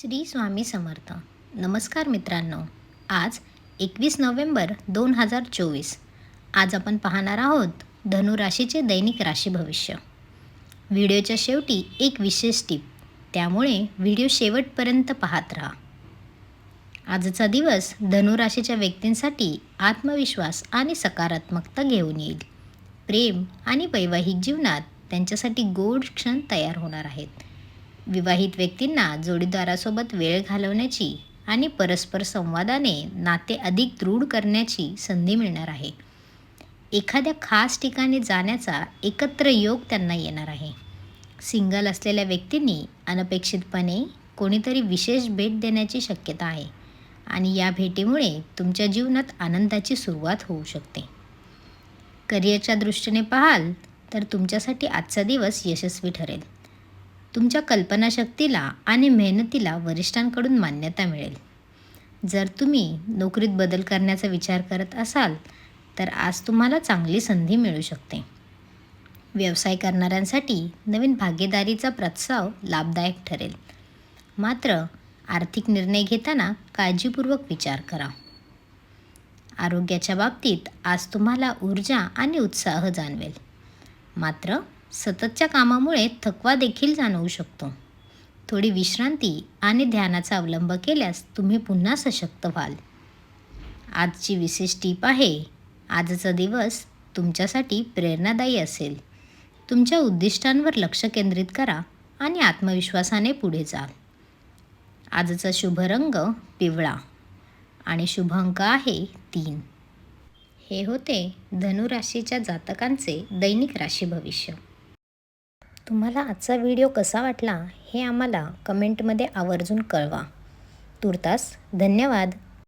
श्री स्वामी समर्थ. नमस्कार मित्रांनो. आज एकवीस नोव्हेंबर दोन हजार चोवीस. आज आपण पाहणार आहोत धनुराशीचे दैनिक राशी भविष्य. व्हिडिओच्या शेवटी एक विशेष टीप. त्यामुळे व्हिडिओ शेवटपर्यंत पाहत राहा. आजचा दिवस धनुराशीच्या व्यक्तींसाठी आत्मविश्वास आणि सकारात्मकता घेऊन येईल. प्रेम आणि वैवाहिक जीवनात त्यांच्यासाठी गोड क्षण तयार होणार आहेत. विवाहित व्यक्तींना जोडीदारासोबत वेळ घालवण्याची आणि परस्पर संवादाने नाते अधिक दृढ करण्याची संधी मिळणार आहे. एखाद्या खास ठिकाणी जाण्याचा एकत्र योग त्यांना येणार आहे. सिंगल असलेल्या व्यक्तींनी अनपेक्षितपणे कोणीतरी विशेष भेट देण्याची शक्यता आहे आणि या भेटीमुळे तुमच्या जीवनात आनंदाची सुरुवात होऊ शकते. करिअरच्या दृष्टीने पाहाल तर तुमच्यासाठी आजचा दिवस यशस्वी ठरेल. तुमच्या कल्पनाशक्तीला आणि मेहनतीला वरिष्ठांकडून मान्यता मिळेल. जर तुम्ही नोकरीत बदल करण्याचा विचार करत असाल तर आज तुम्हाला चांगली संधी मिळू शकते. व्यवसाय करणाऱ्यांसाठी नवीन भागीदारीचा प्रस्ताव लाभदायक ठरेल. मात्र आर्थिक निर्णय घेताना काळजीपूर्वक विचार करा. आरोग्याच्या बाबतीत आज तुम्हाला ऊर्जा आणि उत्साह जाणवेल. मात्र सततच्या कामामुळे थकवा देखील जाणवू शकतो. थोडी विश्रांती आणि ध्यानाचा अवलंब केल्यास तुम्ही पुन्हा सशक्त व्हाल. आजची विशेष टीप आहे आजचा दिवस तुमच्यासाठी प्रेरणादायी असेल. तुमच्या उद्दिष्टांवर लक्ष केंद्रित करा आणि आत्मविश्वासाने पुढे जा आजचा शुभ रंग पिवळा आणि शुभ अंक आहे तीन. हे होते धनुराशीच्या जातकांचे दैनिक राशी भविष्य. तुम्हाला आजचा व्हिडिओ कसा वाटला हे आम्हाला कमेंटमध्ये आवर्जून कळवा. तुर्तास धन्यवाद.